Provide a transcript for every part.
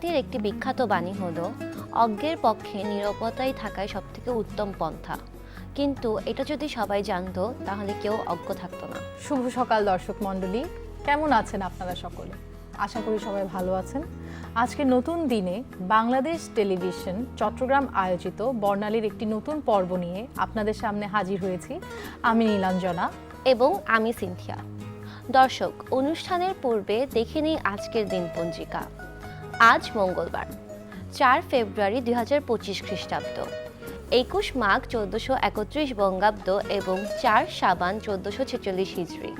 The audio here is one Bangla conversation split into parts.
উস্তাদির একটি বিখ্যাত বাণী হল অজ্ঞের পক্ষে নিরাপত্তাই থাকাই সবথেকে উত্তম পন্থা। কিন্তু এটা যদি সবাই জানতো তাহলে কেউ অজ্ঞ থাকতো না। শুভ সকাল দর্শক মণ্ডলী। কেমন আছেন আপনারা সকলে? আশা করি সবাই ভালো আছেন। আজকে নতুন দিনে বাংলাদেশ টেলিভিশন চট্টগ্রাম আয়োজিত বর্ণালীর একটি নতুন পর্ব নিয়ে আপনাদের সামনে হাজির হয়েছি আমি নীলাঞ্জনা। এবং আমি সিনথিয়া। দর্শক অনুষ্ঠানের পূর্বে দেখে নিই আজকের দিন পঞ্জিকা। আজ মঙ্গলবার, চার ফেব্রুয়ারি দুই হাজার পঁচিশ খ্রিস্টাব্দ। একুশ মাঘ চোদ্দশো একত্রিশ বঙ্গাব্দ এবং চার সাবান চোদ্দশো ছেচল্লিশ হিজড়ি।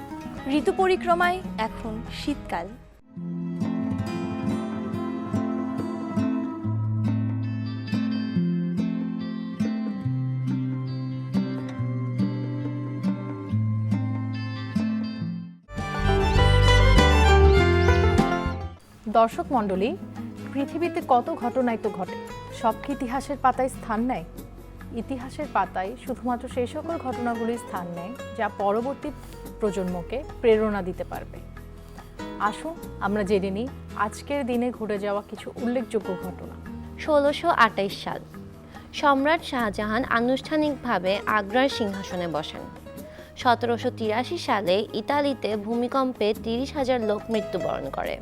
ঋতু পরিক্রমায় এখন শীতকাল। দর্শক মণ্ডলী, পৃথিবীতে কত ঘটনাই তো ঘটে? সব কি ইতিহাসের পাতায় স্থান নেয়? ইতিহাসের পাতায় শুধুমাত্র সেই সকল ঘটনাগুলি স্থান নেয় যা পরবর্তী প্রজন্মকে প্রেরণা দিতে পারবে। আসুন, আমরা জেনে নিই আজকের দিনে ঘটে যাওয়া কিছু উল্লেখযোগ্য ঘটনা। ষোলোশো আটাইশ সাল, সম্রাট শাহজাহান আনুষ্ঠানিকভাবে আগ্রার সিংহাসনে বসেন। সতেরোশো তিরাশি সালে ইতালিতে ভূমিকম্পে তিরিশ হাজার লোক মৃত্যুবরণ করে।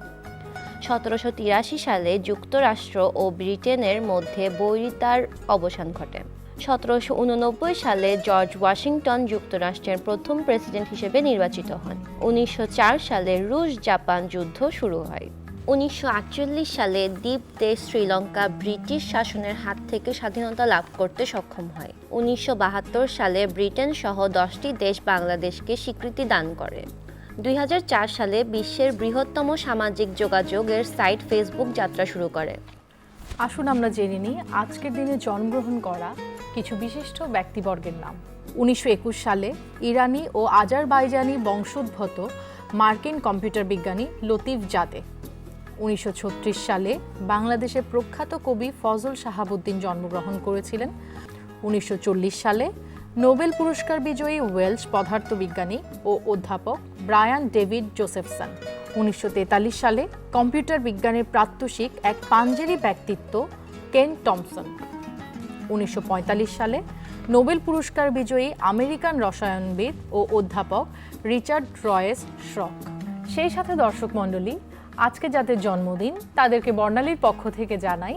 সতেরোশো তিরাশি সালে যুক্তরাষ্ট্র ও ব্রিটেনের মধ্যে বৈরিতার অবসান ঘটে। সতেরোশো উননব্বই সালে জর্জ ওয়াশিংটন যুক্তরাষ্ট্রের প্রথম প্রেসিডেন্ট হিসেবে নির্বাচিত হন। উনিশশো চার সালে রুশ জাপান যুদ্ধ শুরু হয়। উনিশশো আটচল্লিশ সালে দ্বীপ দেশ শ্রীলঙ্কা ব্রিটিশ শাসনের হাত থেকে স্বাধীনতা লাভ করতে সক্ষম হয়। উনিশশো বাহাত্তর সালে ব্রিটেন সহ দশটি দেশ বাংলাদেশকে স্বীকৃতি দান করে। দুই হাজার চার সালে বিশ্বের বৃহত্তম সামাজিক যোগাযোগের সাইট ফেসবুক যাত্রা শুরু করে। আসুন আমরা জেনে নিই, আজকের দিনে জন্মগ্রহণ করা কিছু বিশিষ্ট ব্যক্তিবর্গের নাম। উনিশশো একুশ সালে ইরানি ও আজারবাইজানি বংশোদ্ভূত মার্কিন কম্পিউটার বিজ্ঞানী লতিফ জাদে। উনিশশো ছত্রিশ সালে বাংলাদেশের প্রখ্যাত কবি ফজল শাহাবুদ্দিন জন্মগ্রহণ করেছিলেন। উনিশশো চল্লিশ সালে নোবেল পুরস্কার বিজয়ী ওয়েলস পদার্থবিজ্ঞানী ও অধ্যাপক ব্রায়ান ডেভিড জোসেফসন। উনিশশো তেতাল্লিশ সালে কম্পিউটার বিজ্ঞানের প্রাত্যশিক এক পাঞ্জেরি ব্যক্তিত্ব কেন টমসন উনিশশো পঁয়তাল্লিশ সালে নোবেল পুরস্কার বিজয়ী আমেরিকান রসায়নবিদ ও অধ্যাপক রিচার্ড রয়েস শ্রক। সেই সাথে দর্শক মণ্ডলী, আজকে যাদের জন্মদিন, তাদেরকে বর্ণালীর পক্ষ থেকে জানাই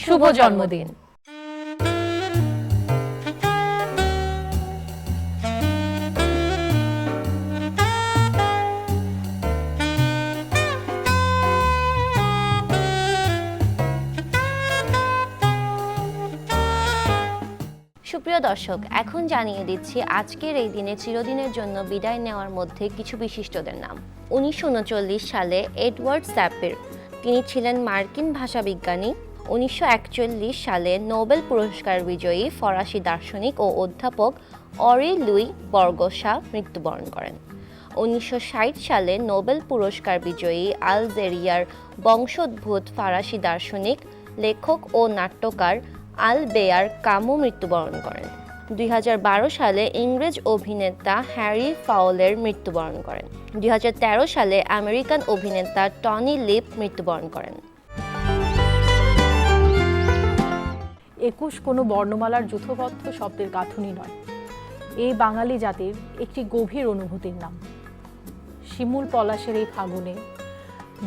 শুভ জন্মদিন। সুপ্রিয় দর্শক, এখন জানিয়ে দিচ্ছি আজকের এই দিনে চিরদিনের জন্য বিদায় নেওয়ার মধ্যে কিছু বিশিষ্টদের নাম। উনিশশো উনচল্লিশ সালে এডওয়ার্ড স্যাপের, তিনি ছিলেন মার্কিন ভাষাবিজ্ঞানী। উনিশশো একচল্লিশ সালে নোবেল পুরস্কার বিজয়ী ফরাসি দার্শনিক ও অধ্যাপক অরি লুই বর্গসা মৃত্যুবরণ করেন। উনিশশো ষাট সালে নোবেল পুরস্কার বিজয়ী আলজেরিয়ার বংশোদ্ভূত ফরাসি দার্শনিক, লেখক ও নাট্যকার আল বেয়ার কামু মৃত্যুবরণ করেন। দু হাজার বারো সালে ইংরেজ অভিনেতা হ্যারি ফাউলের মৃত্যুবরণ করেন। দু হাজার তেরো সালে আমেরিকান অভিনেতা টনি লিপ মৃত্যুবরণ করেন। একুশ কোনো বর্ণমালার যুথবদ্ধ শব্দের গাঁথুনি নয়। এই বাঙালি জাতির একটি গভীর অনুভূতির নাম। শিমুল পলাশের এই ফাগুনে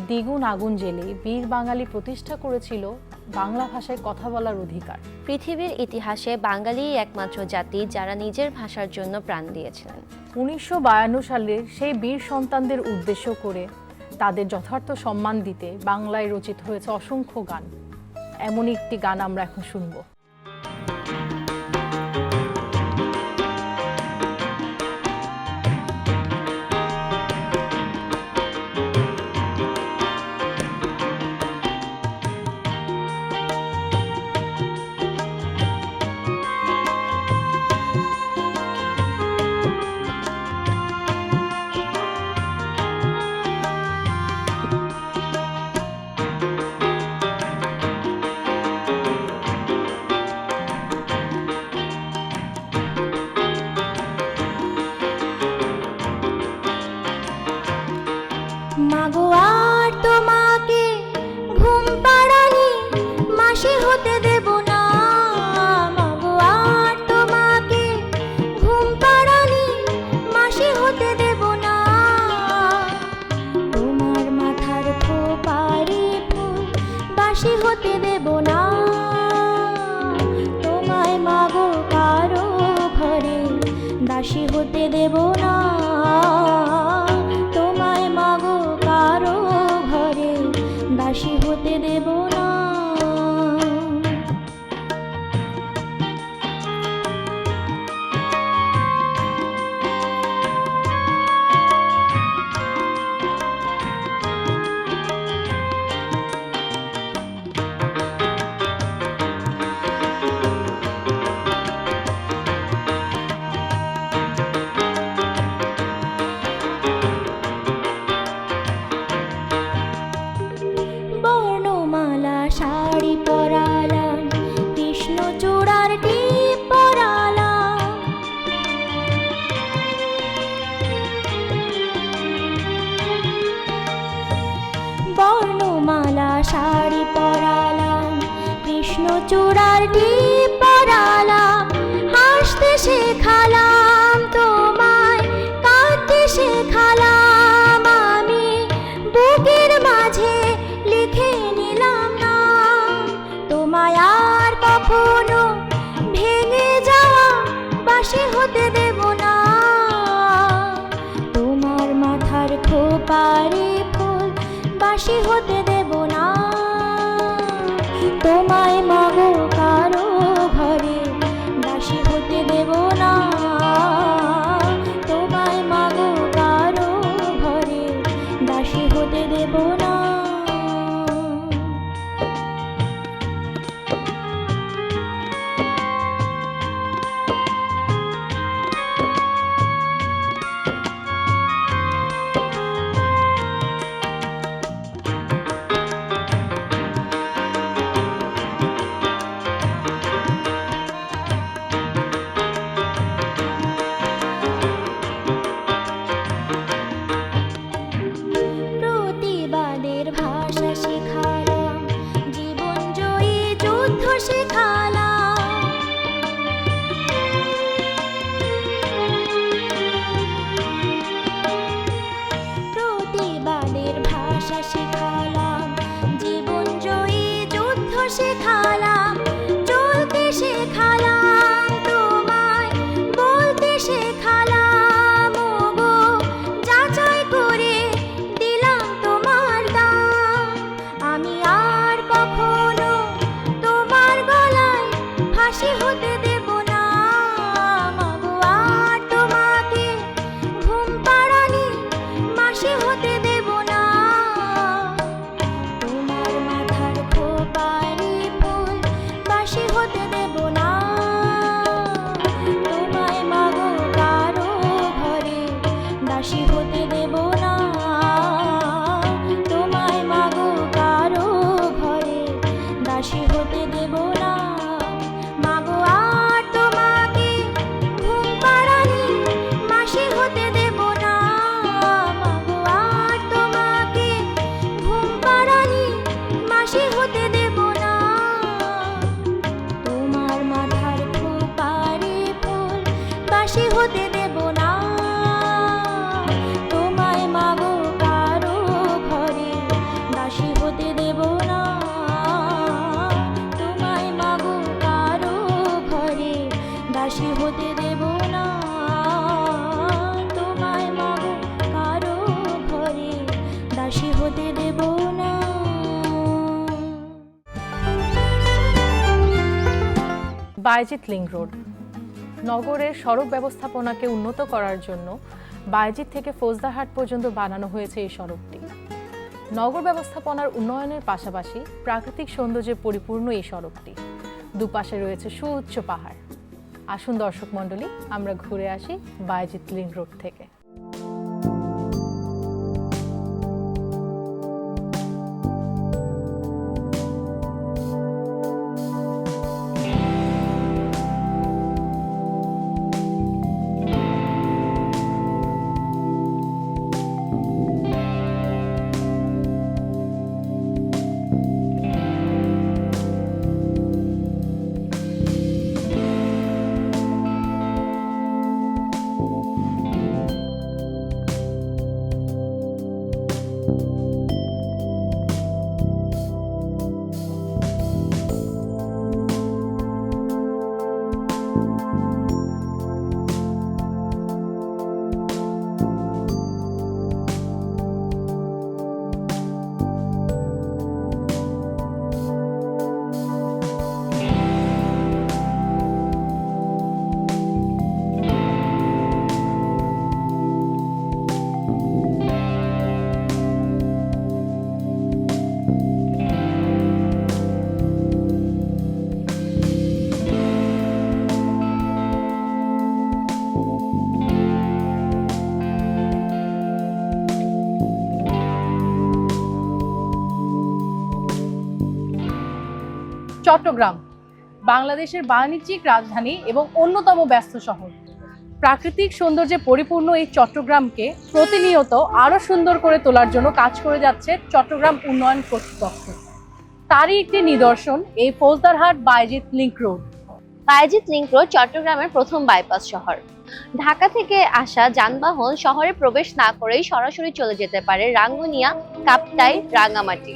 দ্বিগুণ আগুন জেলে বীর বাঙালি প্রতিষ্ঠা করেছিল বাংলা ভাষায় কথা বলার অধিকার। পৃথিবীর ইতিহাসে বাঙালি একমাত্র জাতি যারা নিজের ভাষার জন্য প্রাণ দিয়েছিলেন। উনিশশো সালের সেই বীর সন্তানদের উদ্দেশ্য করে তাদের যথার্থ সম্মান দিতে বাংলায় রচিত হয়েছে অসংখ্য গান। এমন একটি গান আমরা এখন শুনব। দাসী হতে দেব না মাথার খোপারে ফুল বাসি হতে দেব না। তোমার বাইজিত লিং রোড। নগরের সড়ক ব্যবস্থাপনাকে উন্নত করার জন্য বাইজিত থেকে ফৌজদাহাট পর্যন্ত বানানো হয়েছে এই সড়কটি। নগর ব্যবস্থাপনার উন্নয়নের পাশাপাশি প্রাকৃতিক সৌন্দর্যে পরিপূর্ণ এই সড়কটি। দুপাশে রয়েছে সুউচ্চ পাহাড়। আসুন দর্শক মণ্ডলী, আমরা ঘুরে আসি বাইজিৎ লিং রোড থেকে। চট্টগ্রাম, বাংলাদেশের বাণিজ্যিক রাজধানী এবং অন্যতম ব্যস্ত শহর। প্রাকৃতিক সৌন্দর্যে পরিপূর্ণ এই চট্টগ্রামকে প্রতিনিয়ত আরও সুন্দর করে তোলার জন্য কাজ করে যাচ্ছে চট্টগ্রাম উন্নয়ন কর্তৃপক্ষ। তারই একটি নিদর্শন এই Fauzdarhat Bayazid link road. Bayazid link road চট্টগ্রামের প্রথম বাইপাস শহর। ঢাকা থেকে আসা যানবাহন শহরে প্রবেশ না করেই সরাসরি চলে যেতে পারে রাঙ্গুনিয়া, কাপ্তাই, রাঙ্গামাটি।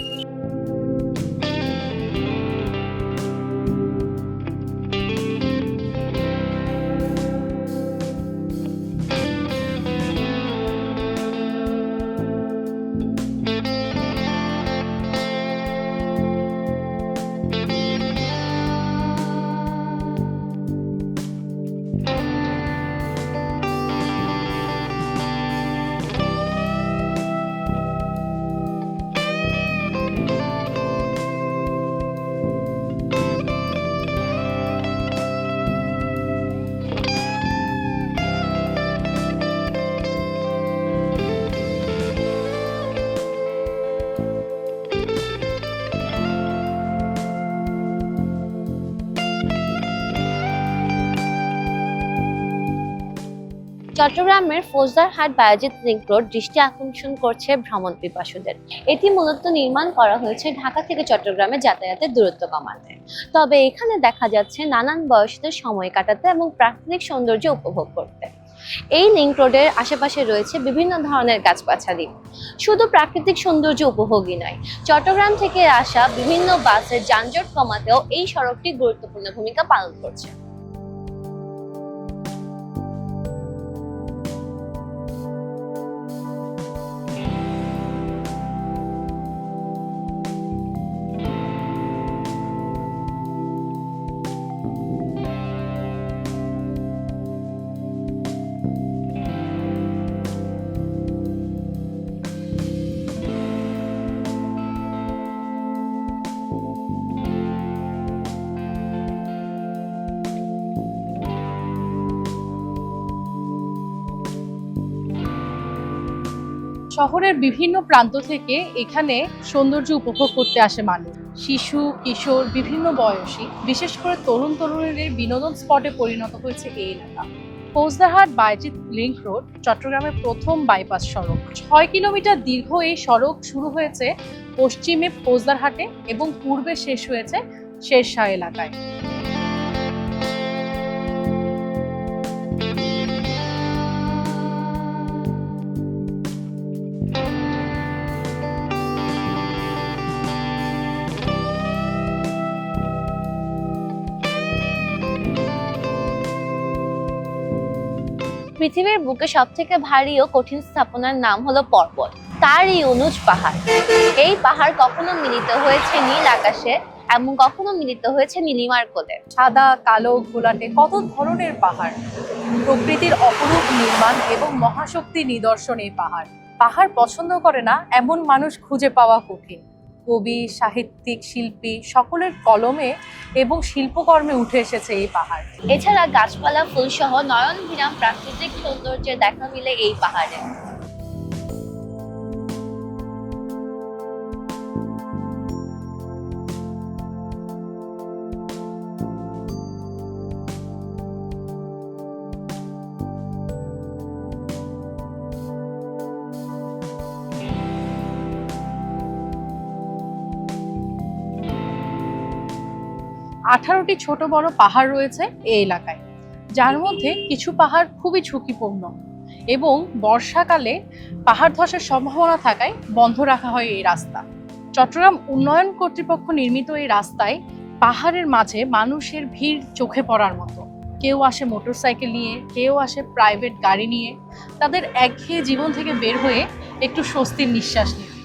চট্টগ্রামের ফৌজদারহাট বায়োজিৎ লিঙ্ক রোড দৃষ্টি আকর্ষণ করছে ভ্রমণ পিপাসুদের। এটি মূলত নির্মাণ করা হয়েছে ঢাকা থেকে চট্টগ্রামে যাতায়াতের দূরত্ব কমাতে। তবে এখানে দেখা যাচ্ছে নানান বয়সীদের সময় কাটাতে এবং প্রাকৃতিক সৌন্দর্য উপভোগ করতে। এই লিঙ্ক রোডের আশেপাশে রয়েছে বিভিন্ন ধরনের গাছগাছালি শুধু প্রাকৃতিক সৌন্দর্য উপভোগী নয়, চট্টগ্রাম থেকে আসা বিভিন্ন বাসের যানজট কমাতেও এই সড়কটি গুরুত্বপূর্ণ ভূমিকা পালন করছে। শহরের বিভিন্ন প্রান্ত থেকে এখানে সৌন্দর্য উপভোগ করতে আসে মানুষ। শিশু, কিশোর, বিভিন্ন বয়সী, বিশেষ করে তরুণ তরুণীদের বিনোদন স্পটে পরিণত হয়েছে এই এলাকা। ফৌজদারহাট বাইজিৎ লিংক রোড, চট্টগ্রামের প্রথম বাইপাস সড়ক। ছয় কিলোমিটার দীর্ঘ এই সড়ক শুরু হয়েছে পশ্চিমে ফৌজদারহাটে এবং পূর্বে শেষ হয়েছে শেরশাহ এলাকায়। পৃথিবীর বুকে সব থেকে ভারী ও কঠিন স্থাপনার নাম হলো পর্বত। তারই অনুজ পাহাড়। এই পাহাড় কখনো মিলিত হয়েছে নীল আকাশে এবং কখনো মিলিত হয়েছে নীলিমার কোলে। সাদা, কালো ঘোলাটে কত ধরনের পাহাড়? প্রকৃতির অপরূপ নির্মাণ এবং মহাশক্তি নিদর্শন এই পাহাড়। পাহাড় পছন্দ করে না, এমন মানুষ খুঁজে পাওয়া কঠিন। কবি, সাহিত্যিক, শিল্পী সকলের কলমে এবং শিল্পকর্মে উঠে এসেছে এই পাহাড়। এছাড়া গাছপালা, ফুলসহ নয়ন বিরাম প্রাকৃতিক সৌন্দর্যের দেখা মিলে এই পাহাড়ে। আঠারোটি ছোট বড় পাহাড় রয়েছে এই এলাকায়, যার মধ্যে কিছু পাহাড় খুবই ঝুঁকিপূর্ণ এবং বর্ষাকালে পাহাড় ধসের সম্ভাবনা থাকায় বন্ধ রাখা হয় এই রাস্তা। চট্টগ্রাম উন্নয়ন কর্তৃপক্ষ নির্মিত এই রাস্তায় পাহাড়ের মাঝে মানুষের ভিড় চোখে পড়ার মতো। কেউ আসে মোটরসাইকেল নিয়ে, কেউ আসে প্রাইভেট গাড়ি নিয়ে, তাদের একঘেয়ে জীবন থেকে বের হয়ে একটু স্বস্তির নিঃশ্বাস নিয়ে।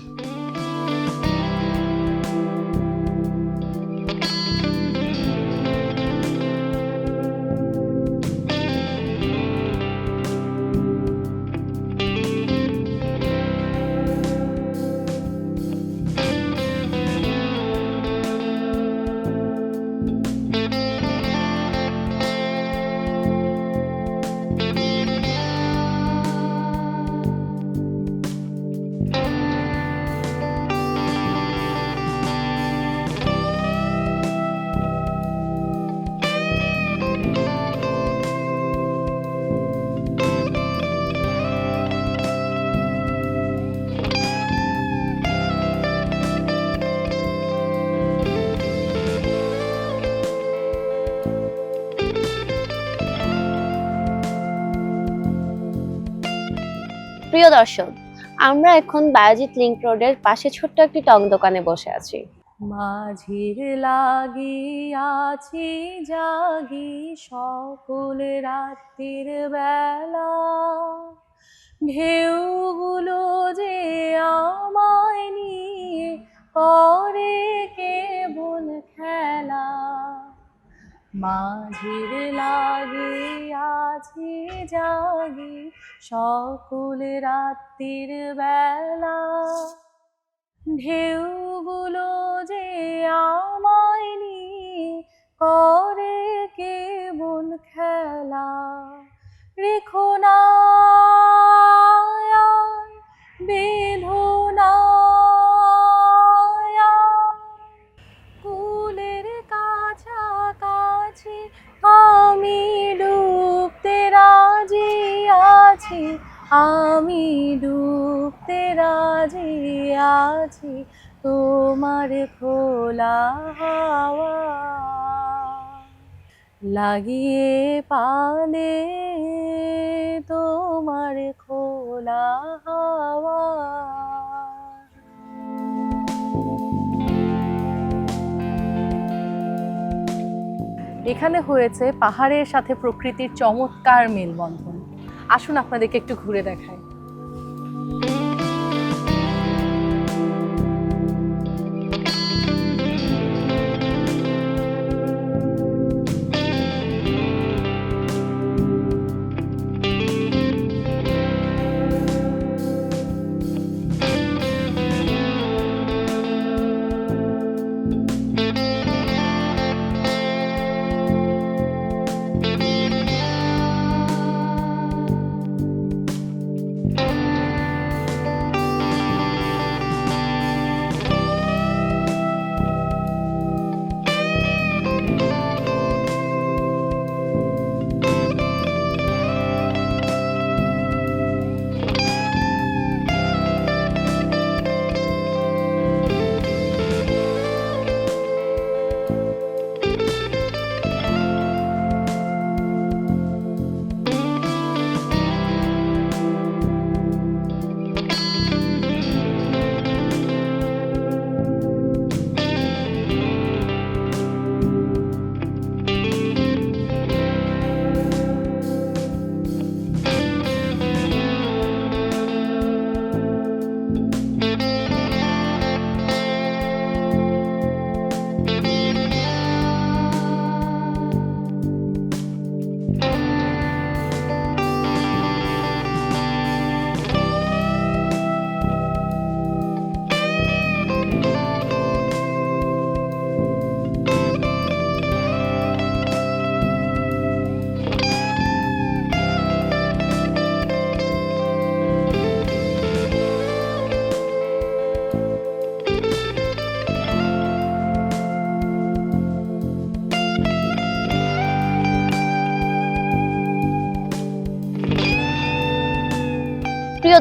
প্রিয় দর্শক, আমরা এখন বায়োজিৎ লিংক রোডের পাশে ছোট্ট একটি টং দোকানে বসে আছি। মাঝির লাগিয়াছি জাগি সকল রাত্রির বেলা। ঢেউগুলো যে আমায় নিয়ে করে কেবল খেলা। মাঝির আছি জাগি সকল রাত্রির বেলা। ঢেউগুলো যে আমায় নিয়ে করে কেবল খেলা? রেখো না বেঁধো আছি, আমি ডুবতে রাজি আছি, তোমার খোলা হাওয়া লাগিয়ে পালে তোমার খোলা হাওয়া। এখানে হয়েছে পাহাড়ের সাথে প্রকৃতির চমৎকার মেলবন্ধন। আসুন আপনাদেরকে একটু ঘুরে দেখাই।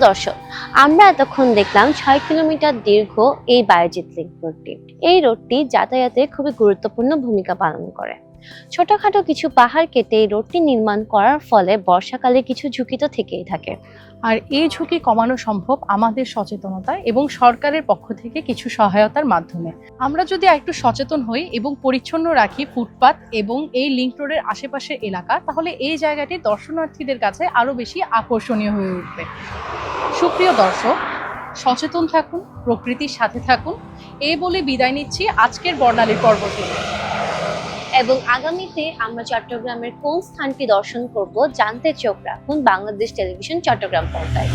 দর্শক, আমরা এতক্ষণ দেখলাম ছয় কিলোমিটার দীর্ঘ এই বায়োজিৎ লিঙ্ক রোডটি এই রোডটি যাতায়াতে খুবই গুরুত্বপূর্ণ ভূমিকা পালন করে। ছোটখাটো কিছু পাহাড় কেটে এই রোডটি নির্মাণ করার ফলে বর্ষাকালে কিছু ঝুঁকি তো থেকেই থাকে। আর এই ঝুঁকি কমানো সম্ভব আমাদের সচেতনতা এবং সরকারের পক্ষ থেকে কিছু সহায়তার মাধ্যমে। আমরা যদি একটু সচেতন হই এবং পরিচ্ছন্ন রাখি ফুটপাত এবং এই লিঙ্ক রোডের আশেপাশের এলাকা, তাহলে এই জায়গাটি দর্শনার্থীদের কাছে আরও বেশি আকর্ষণীয় হয়ে উঠবে। সুপ্রিয় দর্শক, সচেতন থাকুন, প্রকৃতির সাথে থাকুন। এই বলে বিদায় নিচ্ছি আজকের বর্ণালীর পর্ব থেকে। এবং আগামীতে আমরা চট্টগ্রামের কোন স্থানটি দর্শন করব জানতে চোখ রাখুন বাংলাদেশ টেলিভিশন চট্টগ্রাম পর্দায়।